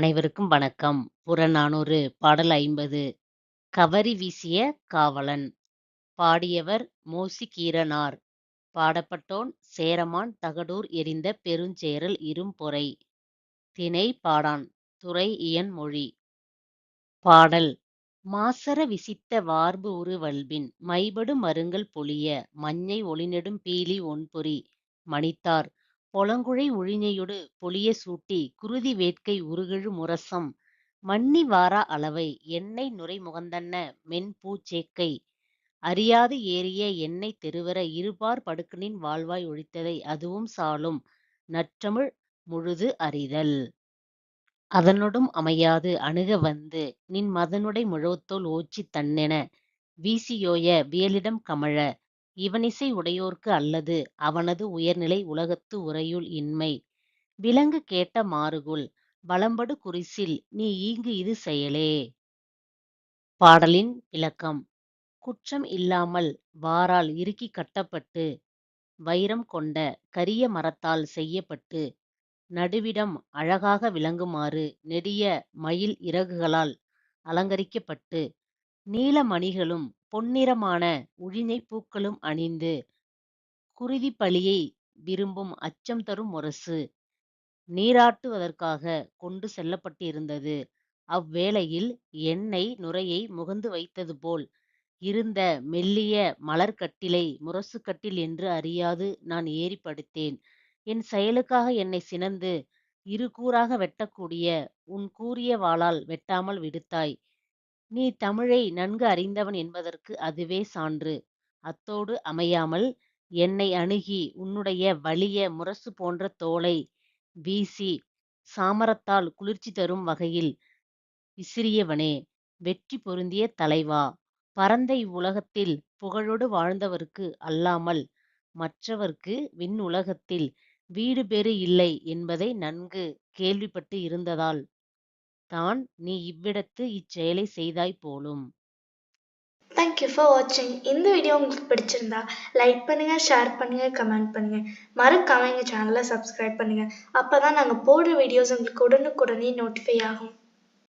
அனைவருக்கும் வணக்கம். புறநானூறு பாடல் 50 கவரி வீசிய காவலன். பாடியவர் மோசிகீரனார். பாடப்பட்டோன் சேரமான் தகடூர் எறிந்த பெருஞ்சேரல் இரும்பொறை. தினை பாடான் துறை: இயன்மொழி. பாடல் மாசர விசித்த வார்பு உருவல்பின் மைபடு மருங்கல் பொழிய மஞ்சை ஒளிநெடும் பீலி ஒன்பொறி மணித்தார் பொலங்குழை உழிஞையொடு பொலிய சூட்டி குருதி வேட்கை உருகெழு முரசம் மன்னி வாரா அளவை எண்ணெய் நுரை முகந்தன்ன மென்பூஞ் சேக்கை அறியாது ஏறிய எண்ணெய் தெருவர இருபார் படுக்கனின் வாழ்வாய் ஒழித்ததை அதுவும் சாலும் நற்றமிழ் முழுது அறிதல். அதனொடும் அமையாது அணுக வந்து நின் மதனுடை முழுவத்தோல் ஓச்சித் தன்னென வீசியோய வியலிடம் கமழ இவனிசை உடையோர்க்கு அல்லது அவனது உயர்நிலை உலகத்து உறையுள் இன்மை. விலங்கு கேட்ட மாறுகொள் வலம்படு குறிசில் நீ ஈங்கு இது செயலே. பாடலின் விளக்கம் குற்றம் இல்லாமல் வாரால் இறுக்கிக் கட்டப்பட்டு வயிரம் கொண்ட கரிய மரத்தால் செய்யப்பட்டு நடுவிடம் அழகாக விளங்குமாறு நெடிய மயில் இறகுகளால் அலங்கரிக்கப்பட்டு நீல மணிகளும் பொன்னிறமான உழிஞைப் பூக்களும் அணிந்து குருதிப் பலியை விரும்பும் அச்சம் தரும் முரசு நீராட்டுவதற்காகக் கொண்டு செல்லப்பட்டிருந்தது. அவ்வேளையில் எண்ணெய் நுரையை முகந்து வைத்ததுபோல் இருந்த மெல்லிய மலர்க் கட்டிலை முரசுக் கட்டில் என்று அறியாது நான் ஏறிப் படுத்தேன். என் செயலுக்காக என்னைச் சினந்து இரு கூறாக வெட்டக்கூடிய உன் கூரிய வாளால் வெட்டாமல் விடுத்தாய். நீ தமிழை நன்கு அறிந்தவன் என்பதற்கு அதுவே சான்று. அத்தோடு அமையாமல் என்னை அணுகி உன்னுடைய வலிய முரசு போன்ற தோலை வீசிச் சாமரத்தால் குளிர்ச்சி தரும் வகையில் விசிறியவனே வெற்றி பொருந்திய தலைவா பரந்த இவ்வுலகத்தில் புகழோடு வாழ்ந்தவர்க்கு அல்லாமல் மற்றவர்க்கு விண்ணுலகத்தில் வீடு பேறு இல்லை என்பதை நன்கு கேள்விப்பட்டு இருந்ததால் தான் நீ இவ்விடத்து இச்செயலைச் செய்தாய் போலும். தேங்க் யூ ஃபார் வாட்சிங் இந்த வீடியோ உங்களுக்கு பிடிச்சிருந்தா லைக் பண்ணுங்க ஷேர் பண்ணுங்க கமெண்ட் பண்ணுங்க. மறக்காம எங்கள் சேனலை சப்ஸ்கிரைப் பண்ணுங்க. அப்பதான் நாங்க போடுற வீடியோஸ் உங்களுக்கு உடனுக்குடனே நோட்டிஃபை ஆகும்.